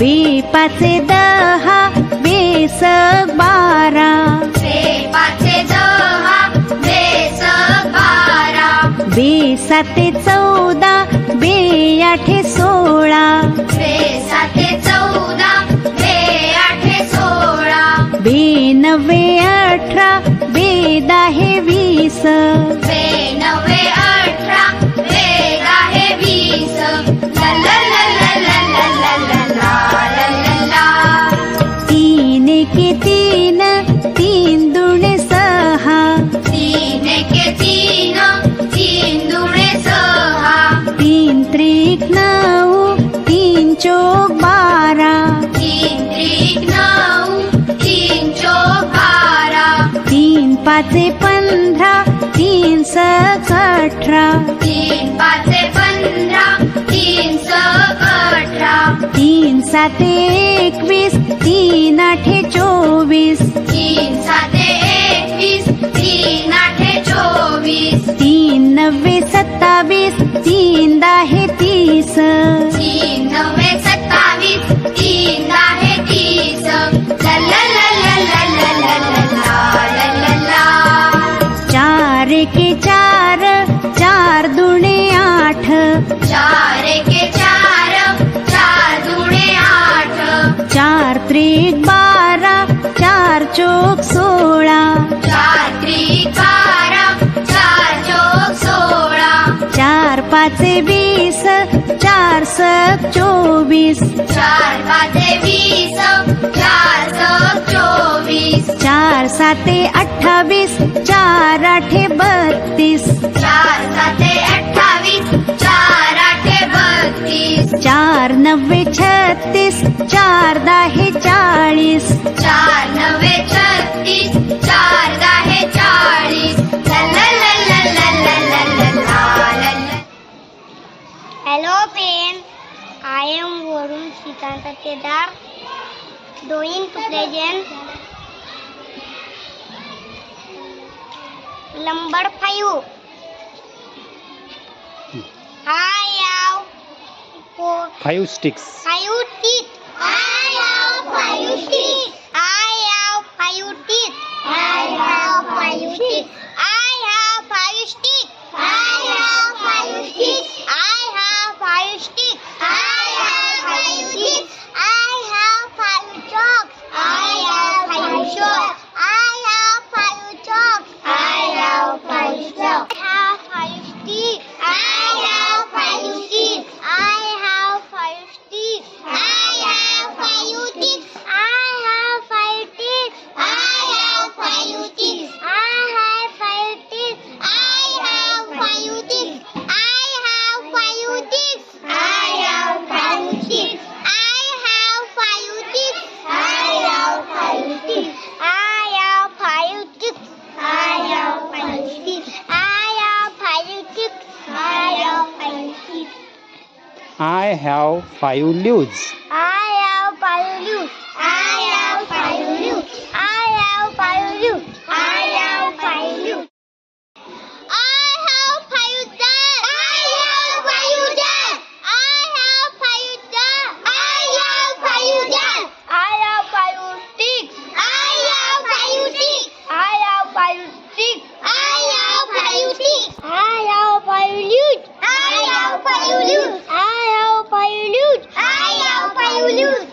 बिपते दहा बीसारा दहासबारा बी सत् चौदा बी साते एकवीस तीन आठे चोवीस. तीन साते एकवीस तीन आठे चोवीस. तीन नव्वे सत्तावीस तीन दाहे चार पाचे वीस चार सक चोवीस. चार पाचे वीस चार सक चोवीस. चार साते अठ्ठावीस चार आठे बत्तीस. चार साते अठ्ठावीस चार आठे बत्तीस. चार नव्वे छत्तीस चार दाहे चाळीस. korunsi tanpa cedar. Doin to legend lembar payu hmm. ayau payu sticks. have five leaves. I have five leaves. I have five leaves. I have five leaves. I have five leaves. I have five dots. I have five dots. I have five dots. I have five dots. I have five sticks. I have five sticks. I have five sticks. I have five sticks. I have five leaves. I have five leaves balloon.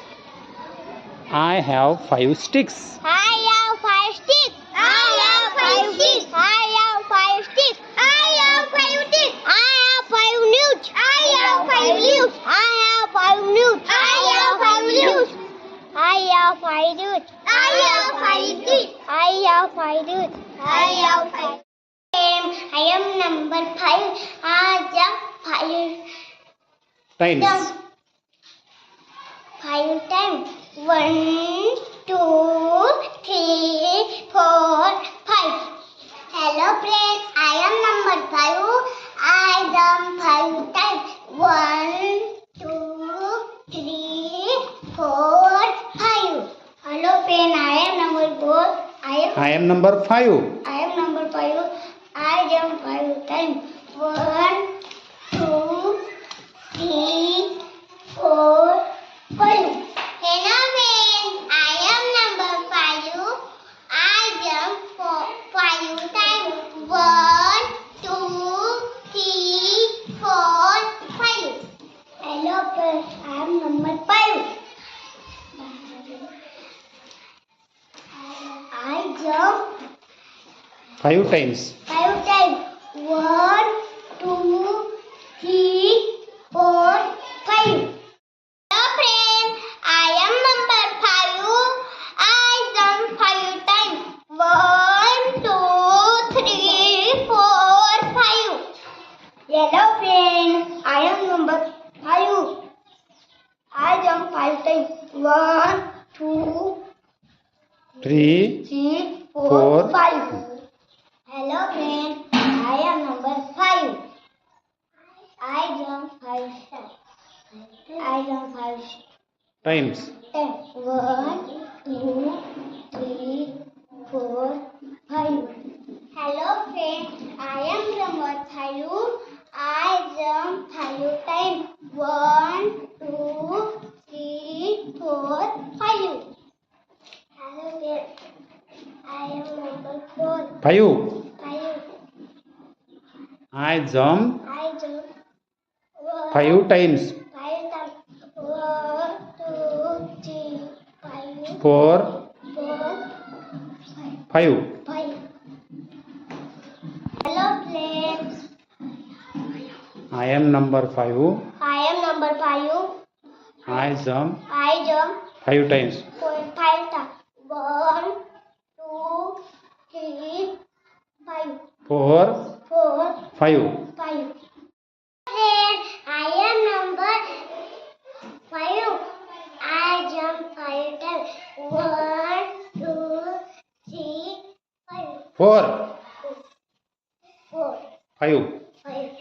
I have five sticks. I have five sticks. I have five sticks. I have five sticks. I have five sticks. I have five newts. I have five newts. I have five newts. I have five newts. I have five newts. I have five newts. I have five newts. I have five. I am number five. I have five. Times. Five times. One, two, three, four, five. Hello friends, I am number five. I jump five times. One, two, three, four, five. Hello friend, I am number four. I am I am number 5. 5 times. Five times. One, two, three, four, five. Hello friends, I am number five. I jump five times. One, two, three, four, five. Hello friends, I am number five. I jump five times. One, two, 3. Four. four, five. Hello friend, I am number five. I jump five steps. I jump five Times. steps. One, two, three, four, five. Hello friend, I am number five. I jump five times. One, two, three, four, five. Hello friend, I am number four. 5. Five. I jump I jump. 5 times. Five times. One, two, three, five, 4. four, 5. five. Hello, friends. I am number 5. I am number five. I jump I jump 5 times. four, five times. One, two, three, five, 4. Four, 5. five. Friend, I am number five. I jump five times. One, two, three, five, 4. four, 5. five.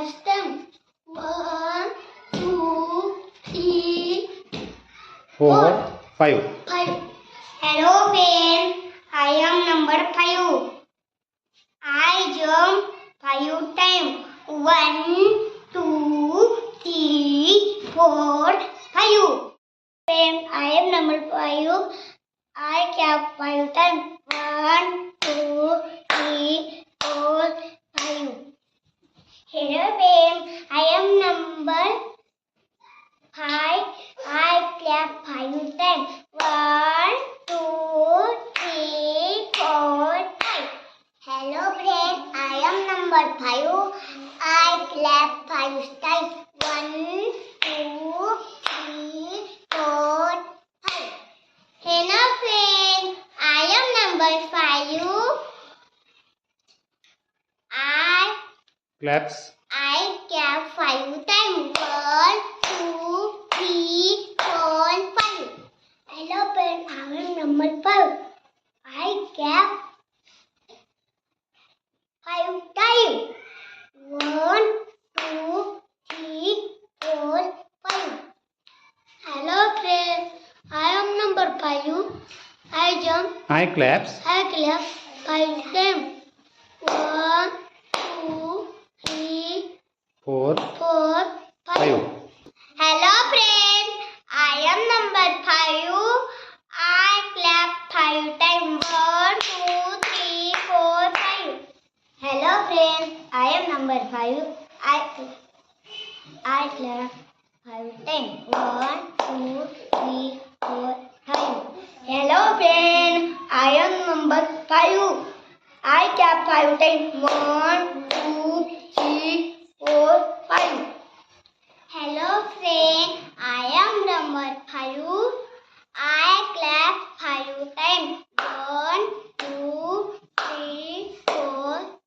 Five. One, two, three, 4. 5. five. Hello, friend. I am number five. I jump five times. One, two, three, four, five. Friend, I am number five. I count five times. One, two, three, four, five. Hello Ben, I am number 5. I clap 5 times. One, two, three, four, five. Hello Ben, I am number 5. I clap 5 times. 1, Claps. I clap five times. One, two, three, four, five. Hello, friend. I am number five. I count five times. One, two, three, four, five. Hello, friend. I am number five. I jump. I claps. I clap five times. One, two, three, 4. 5. five. Hello, friend. I am number five. I clap five times. One, two, three, four, five. Hello, friend. I am number five. I I clap five times. One, two, three, four, five. Hello, friend. I am number five. I clap five times. One, two, three, four,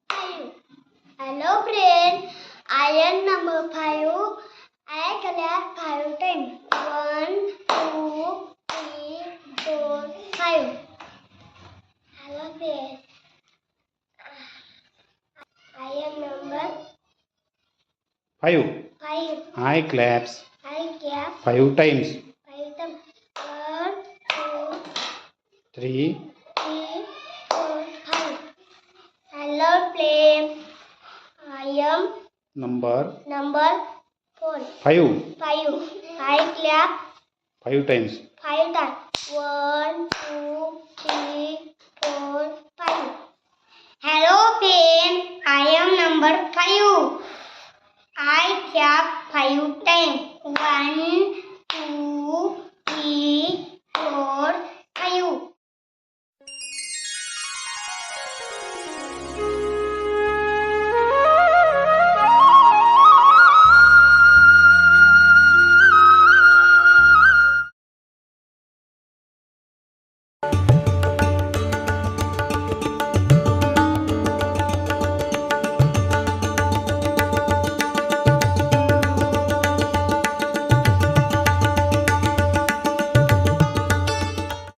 friend. I am number five. I clap five times. One, two, three, four, five. Hello friend. I am number 5. five. I claps I clap 5 times. five times. One, two, three, number number 4 5 5 5 clap 5 times 5 times 1 2 3